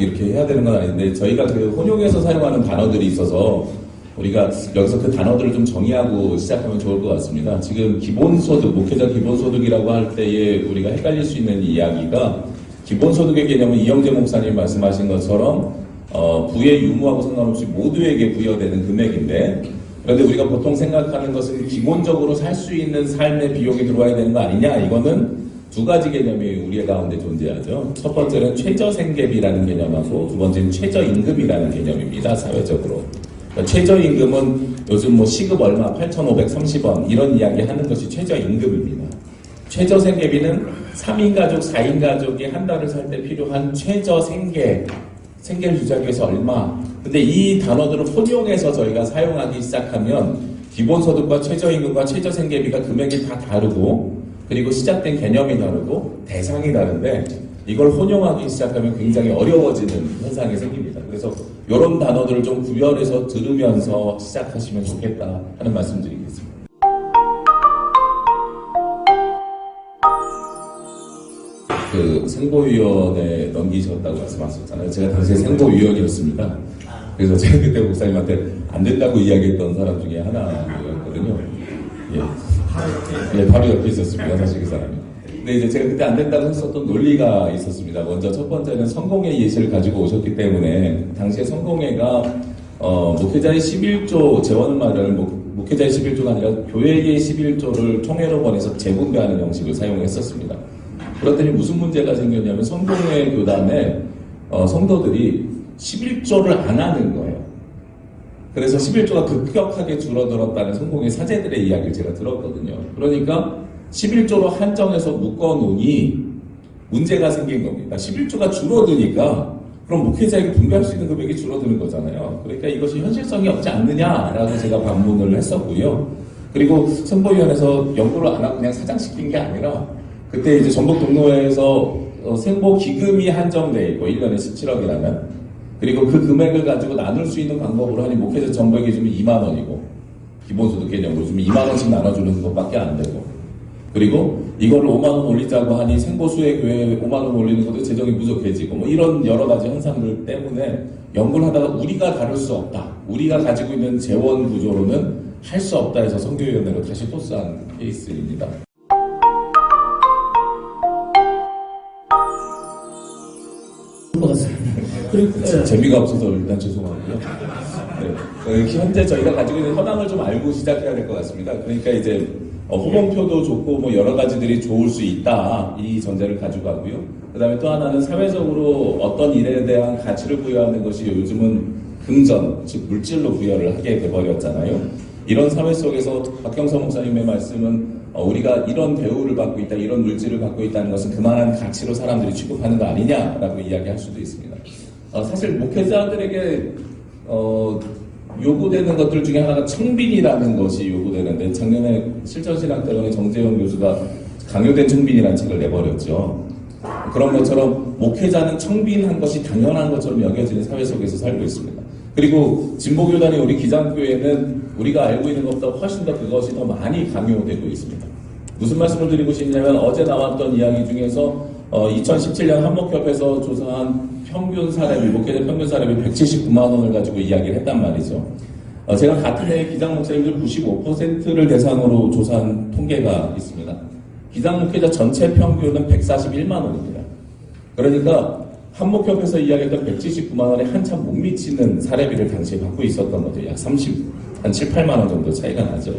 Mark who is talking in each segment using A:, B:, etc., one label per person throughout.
A: 이렇게 해야 되는 건 아닌데 저희가 그 혼용에서 사용하는 단어들이 있어서 우리가 여기서 그 단어들을 좀 정의하고 시작하면 좋을 것 같습니다. 지금 기본소득, 목회자 기본소득이라고 할 때에 우리가 헷갈릴 수 있는 이야기가 기본소득의 개념은 이영재 목사님 말씀하신 것처럼 어, 부의 유무하고 상관없이 모두에게 부여되는 금액인데 그런데 우리가 보통 생각하는 것은 기본적으로 살 수 있는 삶의 비용이 들어와야 되는 거 아니냐 이거는 두 가지 개념이 우리 가운데 존재하죠. 첫 번째는 최저생계비라는 개념하고 두 번째는 최저임금이라는 개념입니다. 사회적으로. 그러니까 최저임금은 요즘 뭐 시급 얼마 8,530원 이런 이야기 하는 것이 최저임금입니다. 최저생계비는 3인 가족, 4인 가족이 한 달을 살 때 필요한 최저생계 생계를 유지하기 위해서 얼마. 근데 이 단어들을 혼용해서 저희가 사용하기 시작하면 기본소득과 최저임금과 최저생계비가 금액이 다 다르고 그리고 시작된 개념이 다르고 대상이 다른데 이걸 혼용하기 시작하면 굉장히 어려워지는 현상이 생깁니다. 그래서 이런 단어들을 좀 구별해서 들으면서 시작하시면 좋겠다 하는 말씀 드리겠습니다. 그 생보위원회 넘기셨다고 말씀하셨잖아요. 제가 당시에 생보위원이었습니다. 그래서 제가 그때 목사님한테 안 된다고 이야기했던 사람 중에 하나였거든요. 예. 예, 바로 옆에 있었습니다. 사실 그 사람이. 근데 이제 제가 그때 안 된다고 했었던 논리가 있었습니다. 먼저 첫 번째는 성공회 예시를 가지고 오셨기 때문에 당시에 성공회가 어, 목회자의 11조 재원 말을 목, 목회자의 11조가 아니라 교회의 11조를 총회로 보내서 재분배하는 형식을 사용했었습니다. 그랬더니 무슨 문제가 생겼냐면 성공회 교단에 어, 성도들이 11조를 안 하는 거예요. 그래서 11조가 급격하게 줄어들었다는 성공의 사제들의 이야기를 제가 들었거든요. 그러니까 11조로 한정해서 묶어놓으니 문제가 생긴 겁니다. 11조가 줄어드니까 그럼 목회자에게 분배할 수 있는 금액이 줄어드는 거잖아요. 그러니까 이것이 현실성이 없지 않느냐라고 제가 반문을 했었고요. 그리고 선보위원회에서 연구를 안 하고 그냥 사장시킨 게 아니라 그때 이제 전북 동로에서 어, 생보 기금이 한정돼 있고 1년에 17억이라면 그리고 그 금액을 가지고 나눌 수 있는 방법으로 하니 목회자 전부의 기준이 2만 원이고 기본소득 개념으로 좀 2만 원씩 나눠주는 것밖에 안 되고 그리고 이걸 5만 원 올리자고 하니 생보수의 교회에 5만 원 올리는 것도 재정이 부족해지고 뭐 이런 여러 가지 현상들 때문에 연구를 하다가 우리가 다룰 수 없다. 우리가 가지고 있는 재원 구조로는 할 수 없다 해서 성교위원회로 다시 토스한 케이스입니다.
B: 예.
A: 재미가 없어서 일단 죄송하고요. 네. 그 현재 저희가 가지고 있는 현황을 좀 알고 시작해야 될 것 같습니다. 그러니까 이제 어, 호봉표도 좋고 뭐 여러 가지들이 좋을 수 있다 이 전제를 가지고 가고요. 그다음에 또 하나는 사회적으로 어떤 일에 대한 가치를 부여하는 것이 요즘은 금전 즉 물질로 부여를 하게 돼버렸잖아요. 이런 사회 속에서 박경서 목사님의 말씀은 어, 우리가 이런 대우를 받고 있다, 이런 물질을 받고 있다는 것은 그만한 가치로 사람들이 취급하는 거 아니냐라고 이야기할 수도 있습니다. 어, 사실 목회자들에게 어, 요구되는 것들 중에 하나가 청빈이라는 것이 요구되는데 작년에 실천신학 대원의 정재영 교수가 강요된 청빈이라는 책을 내버렸죠. 그런 것처럼 목회자는 청빈한 것이 당연한 것처럼 여겨지는 사회 속에서 살고 있습니다. 그리고 진보교단이 우리 기장교회는 우리가 알고 있는 것보다 훨씬 더 그것이 더 많이 강요되고 있습니다. 무슨 말씀을 드리고 싶냐면 어제 나왔던 이야기 중에서 어, 2017년 한목협에서 조사한 평균 사례비, 목회자 평균 사례비 179만 원을 가지고 이야기를 했단 말이죠. 어, 제가 같은 해 기장 목사님들 95%를 대상으로 조사한 통계가 있습니다. 기장 목회자 전체 평균은 141만 원입니다. 그러니까 한목협에서 이야기했던 179만 원에 한참 못 미치는 사례비를 당시에 받고 있었던 거죠. 약 30, 한 7, 8만 원 정도 차이가 나죠.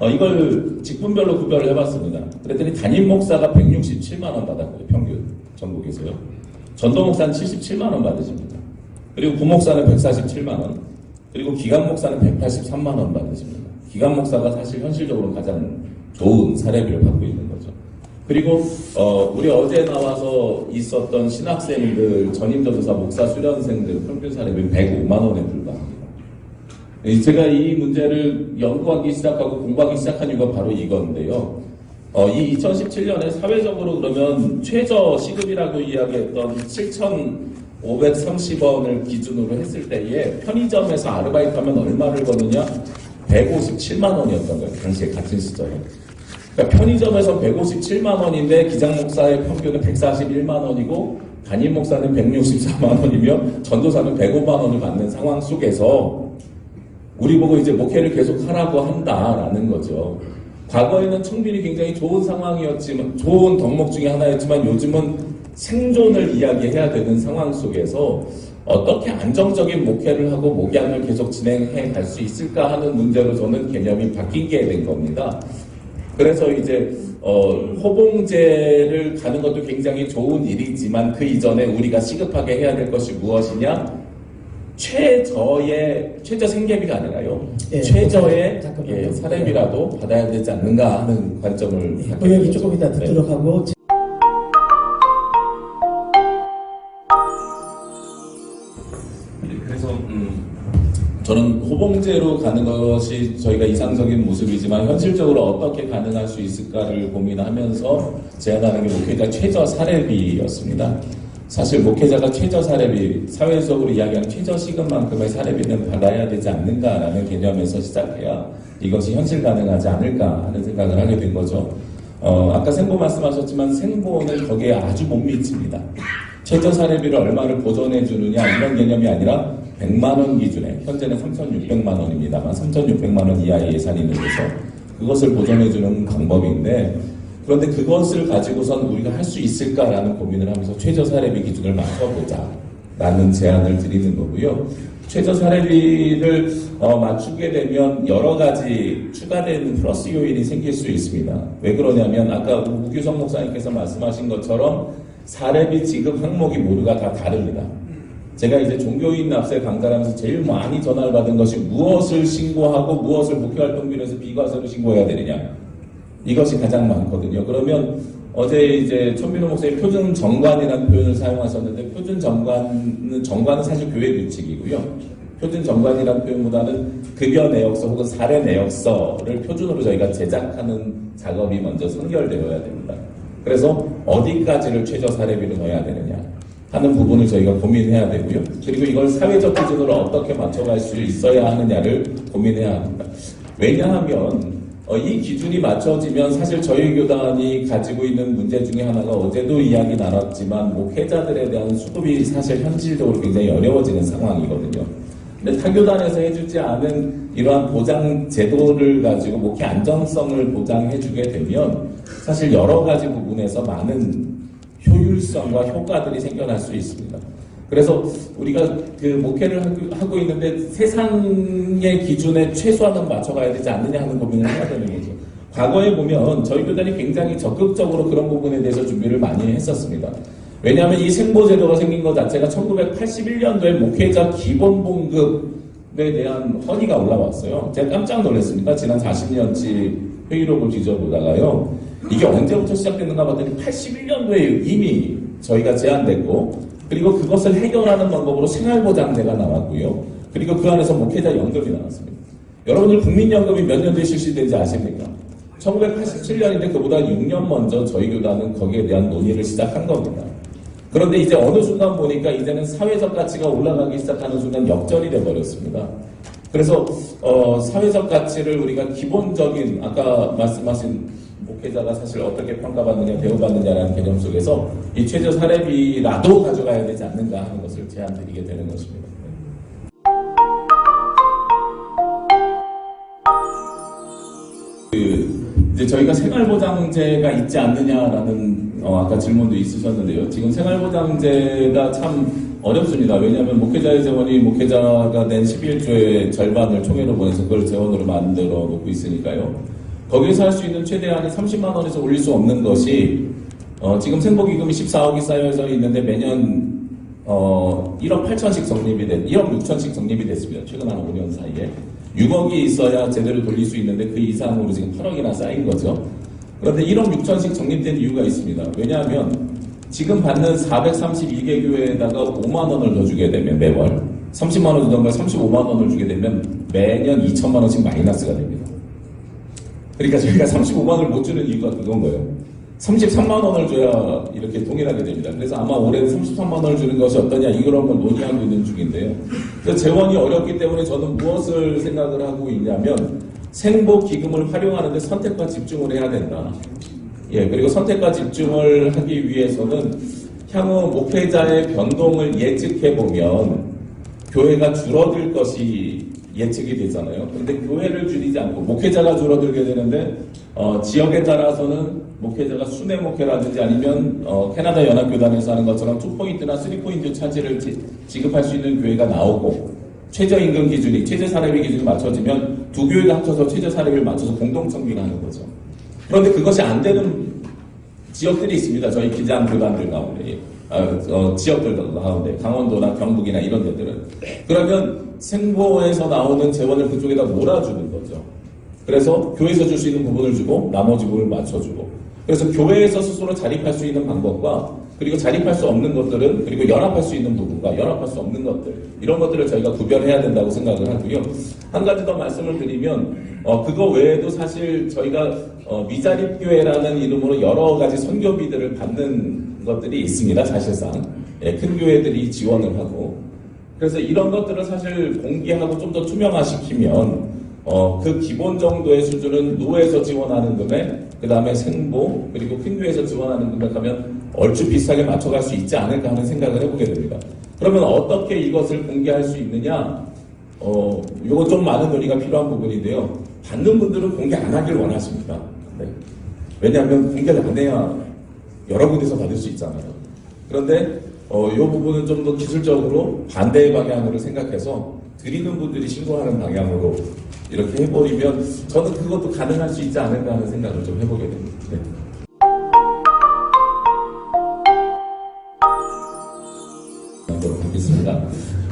A: 어, 이걸 직분별로 구별을 해봤습니다. 그랬더니 담임 목사가 167만 원 받았고요, 평균 전국에서요. 전도 목사는 77만 원 받으십니다. 그리고 부목사는 147만 원, 그리고 기간 목사는 183만 원 받으십니다. 기간 목사가 사실 현실적으로 가장 좋은 사례비를 받고 있는 거죠. 그리고 어, 우리 어제 나와서 있었던 신학생들, 전임전도사, 목사 수련생들 평균 사례비 105만 원에 불과합니다. 예, 제가 이 문제를 연구하기 시작하고 공부하기 시작한 이유가 바로 이건데요. 어, 이 2017년에 사회적으로 그러면 최저 시급이라고 이야기했던 7,530원을 기준으로 했을 때에 편의점에서 아르바이트하면 얼마를 버느냐? 157만 원이었던 거예요. 당시에 같은 시절에. 그러니까 편의점에서 157만 원인데 기장 목사의 평균은 141만 원이고 담임 목사는 164만 원이며 전도사는 105만 원을 받는 상황 속에서 우리 보고 이제 목회를 계속 하라고 한다라는 거죠. 과거에는 청빈이 굉장히 좋은 상황이었지만 좋은 덕목 중에 하나였지만 요즘은 생존을 이야기해야 되는 상황 속에서 어떻게 안정적인 목회를 하고 목양을 계속 진행해 갈 수 있을까 하는 문제로 저는 개념이 바뀌게 된 겁니다. 그래서 이제 어, 호봉제를 가는 것도 굉장히 좋은 일이지만 그 이전에 우리가 시급하게 해야 될 것이 무엇이냐? 최저의 최저 생계비가 아니라요.
B: 예,
A: 최저의
B: 잠깐만요.
A: 예, 사례비라도 받아야 되지 않는가 하는 관점을
B: 그
A: 갖게
B: 얘기. 조금 이따
A: 네.
B: 듣도록 하고
A: 네, 그래서 음, 저는 호봉제로 가는 것이 저희가 이상적인 모습이지만 현실적으로 어떻게 가능할 수 있을까를 고민하면서 제안하는 게 목회자 최저 사례비였습니다. 사실 목회자가 최저 사례비, 사회적으로 이야기하는 최저 시급만큼의 사례비는 받아야 되지 않는가라는 개념에서 시작해야 이것이 현실 가능하지 않을까 하는 생각을 하게 된 거죠. 어, 아까 생보 말씀하셨지만 생보는 거기에 아주 못 미칩니다. 최저 사례비를 얼마를 보전해 주느냐 이런 개념이 아니라 100만 원 기준에 현재는 3,600만 원입니다만 3,600만 원 이하의 예산이 있는 데서 그것을 보전해 주는 방법인데 그런데 그것을 가지고선 우리가 할 수 있을까라는 고민을 하면서 최저 사례비 기준을 맞춰보자 라는 제안을 드리는 거고요. 최저 사례비를 어, 맞추게 되면 여러 가지 추가되는 플러스 요인이 생길 수 있습니다. 왜 그러냐면 아까 우규성 목사님께서 말씀하신 것처럼 사례비 지급 항목이 모두가 다 다릅니다. 제가 이제 종교인 납세 강좌를 하면서 제일 많이 전화를 받은 것이 무엇을 신고하고 무엇을 목회활동비로해서 비과세로 신고해야 되느냐. 이것이 가장 많거든요. 그러면 어제 이제 천민호 목사님 표준 정관이라는 표현을 사용하셨는데 표준 정관은 정관은 사실 교회 규칙이고요. 표준 정관이라는 표현보다는 급여 내역서 혹은 사례 내역서를 표준으로 저희가 제작하는 작업이 먼저 선결되어야 됩니다. 그래서 어디까지를 최저 사례비로 넣어야 되느냐 하는 부분을 저희가 고민해야 되고요. 그리고 이걸 사회적 기준으로 어떻게 맞춰갈 수 있어야 하느냐를 고민해야 합니다. 왜냐하면 어, 이 기준이 맞춰지면 사실 저희 교단이 가지고 있는 문제 중에 하나가 어제도 이야기 나눴지만 목회자들에 대한 수급이 사실 현실적으로 굉장히 어려워지는 상황이거든요. 근데 타교단에서 해주지 않은 이러한 보장 제도를 가지고 목회 안정성을 보장해주게 되면 사실 여러 가지 부분에서 많은 효율성과 효과들이 생겨날 수 있습니다. 그래서 우리가 그 목회를 하고- 있는데 세상의 기준에 최소한은 맞춰가야 되지 않느냐 하는 고민을 해야 되는 거죠. 과거에 보면 저희 교단이 굉장히 적극적으로 그런 부분에 대해서 준비를 많이 했었습니다. 왜냐하면 이 생보제도가 생긴 것 자체가 1981년도에 목회자 기본봉급에 대한 허니가 올라왔어요. 제가 깜짝 놀랐습니다. 지난 40년치 회의록을 뒤져보다가요. 이게 언제부터 시작됐는가 봤더니 81년도에 이미 저희가 제안됐고 그리고 그것을 해결하는 방법으로 생활보장제가 나왔고요. 그리고 그 안에서 목회자 연금이 나왔습니다. 여러분들 국민연금이 몇 년도에 실시된지 아십니까? 1987년인데 그보다 6년 먼저 저희 교단은 거기에 대한 논의를 시작한 겁니다. 그런데 이제 어느 순간 보니까 이제는 사회적 가치가 올라가기 시작하는 순간 역전이 돼버렸습니다. 그래서 어, 사회적 가치를 우리가 기본적인 아까 말씀하신 목회자가 사실 어떻게 평가받느냐 대우받느냐라는 개념 속에서 이 최저 사례비라도 가져가야 되지 않는가 하는 것을 제안드리게 되는 것입니다. 그 이제 저희가 생활보장제가 있지 않느냐라는 어, 아까 질문도 있으셨는데요. 지금 생활보장제가 참 어렵습니다. 왜냐하면 목회자의 재원이 목회자가 낸 11조의 절반을 총회로 보내서 그걸 재원으로 만들어 놓고 있으니까요. 거기에서 할 수 있는 최대한이 30만 원에서 올릴 수 없는 것이 어, 지금 생보기금이 14억이 쌓여져 있는데 매년 어, 1억 8천씩 적립이 됐, 1억 6천씩 적립이 됐습니다. 최근 한 5년 사이에. 6억이 있어야 제대로 돌릴 수 있는데 그 이상으로 지금 8억이나 쌓인 거죠. 그런데 1억 6천씩 적립된 이유가 있습니다. 왜냐하면 지금 받는 432개 교회에다가 5만 원을 더 주게 되면 매월 30만 원 주던 걸 35만 원을 주게 되면 매년 2천만 원씩 마이너스가 됩니다. 그러니까 저희가 35만 원을 못 주는 이유가 그건 거예요. 33만 원을 줘야 이렇게 동일하게 됩니다. 그래서 아마 올해는 33만 원을 주는 것이 어떠냐 이걸 한번 논의하고 있는 중인데요. 그래서 재원이 어렵기 때문에 저는 무엇을 생각을 하고 있냐면 생보 기금을 활용하는데 선택과 집중을 해야 된다. 예, 그리고 선택과 집중을 하기 위해서는 향후 목회자의 변동을 예측해 보면 교회가 줄어들 것이 예측이 되잖아요. 그런데 교회를 줄이지 않고 목회자가 줄어들게 되는데 어, 지역에 따라서는 목회자가 순회 목회라든지 아니면 어, 캐나다 연합교단에서 하는 것처럼 2포인트나 3포인트 차지를 지, 지급할 수 있는 교회가 나오고 최저임금 기준이 최저 사례비 기준이 맞춰지면 두 교회가 합쳐서 최저 사례비를 맞춰서 공동 청비를 하는 거죠. 그런데 그것이 안 되는 지역들이 있습니다. 저희 기장 교단들 가운데, 어, 어, 지역들 가운데, 강원도나 경북이나 이런 데들은. 그러면 생보에서 나오는 재원을 그쪽에다 몰아주는 거죠. 그래서 교회에서 줄 수 있는 부분을 주고 나머지 부분을 맞춰주고. 그래서 교회에서 스스로 자립할 수 있는 방법과 그리고 자립할 수 없는 것들은 그리고 연합할 수 있는 부분과 연합할 수 없는 것들 이런 것들을 저희가 구별해야 된다고 생각을 하고요. 한 가지 더 말씀을 드리면 어, 그거 외에도 사실 저희가 어, 미자립교회라는 이름으로 여러 가지 선교비들을 받는 것들이 있습니다. 사실상 예, 큰 교회들이 지원을 하고 그래서 이런 것들을 사실 공개하고 좀 더 투명화시키면 어, 그 기본 정도의 수준은 노에서 지원하는 금액, 그 다음에 생보, 그리고 큰 교회에서 지원하는 금액 하면 얼추 비슷하게 맞춰갈 수 있지 않을까 하는 생각을 해보게 됩니다. 그러면 어떻게 이것을 공개할 수 있느냐? 어, 요거 좀 많은 논의가 필요한 부분인데요. 받는 분들은 공개 안 하길 원하십니다. 네. 왜냐하면 공개를 안 해야 여러 군데서 받을 수 있잖아요. 그런데 어, 이 부분은 좀 더 기술적으로 반대의 방향으로 생각해서 드리는 분들이 신고하는 방향으로 이렇게 해버리면 저는 그것도 가능할 수 있지 않을까 하는 생각을 좀 해보게 됩니다. 네. 하겠습니다.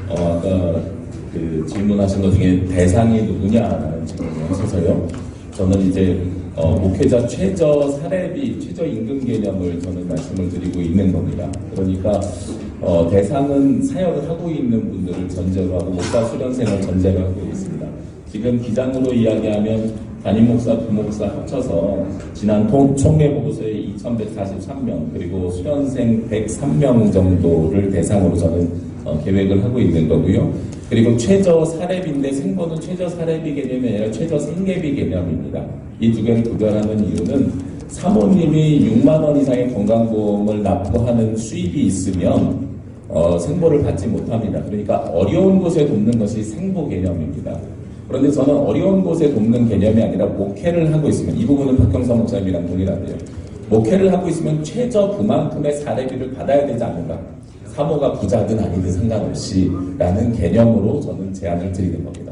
A: 어, 아까 그 질문하신 것 중에 대상이 누구냐라는 질문이 하셔서요. 저는 이제 어, 목회자 최저 사례비, 최저 임금 개념을 저는 말씀을 드리고 있는 겁니다. 그러니까 어, 대상은 사역을 하고 있는 분들을 전제로 하고 목사 수련생을 전제로 하고 있습니다. 지금 기장으로 이야기하면 담임 목사, 부목사 합쳐서 지난 통, 총회 보고서에 2,143명 그리고 수련생 103명 정도를 대상으로 저는 어, 계획을 하고 있는 거고요. 그리고 최저 사례비인데 생보는 최저 사례비 개념이 아니라 최저 생계비 개념입니다. 이 두 개를 구별하는 이유는 사모님이 6만 원 이상의 건강보험을 납부하는 수입이 있으면 어, 생보를 받지 못합니다. 그러니까 어려운 곳에 돕는 것이 생보 개념입니다. 그런데 저는 어려운 곳에 돕는 개념이 아니라 목회를 하고 있으면 이 부분은 박경선 목사님이랑 동일한데요. 목회를 하고 있으면 최저 그만큼의 사례비를 받아야 되지 않을까? 사모가 부자든 아니든 상관없이 라는 개념으로 저는 제안을 드리는 겁니다. 네.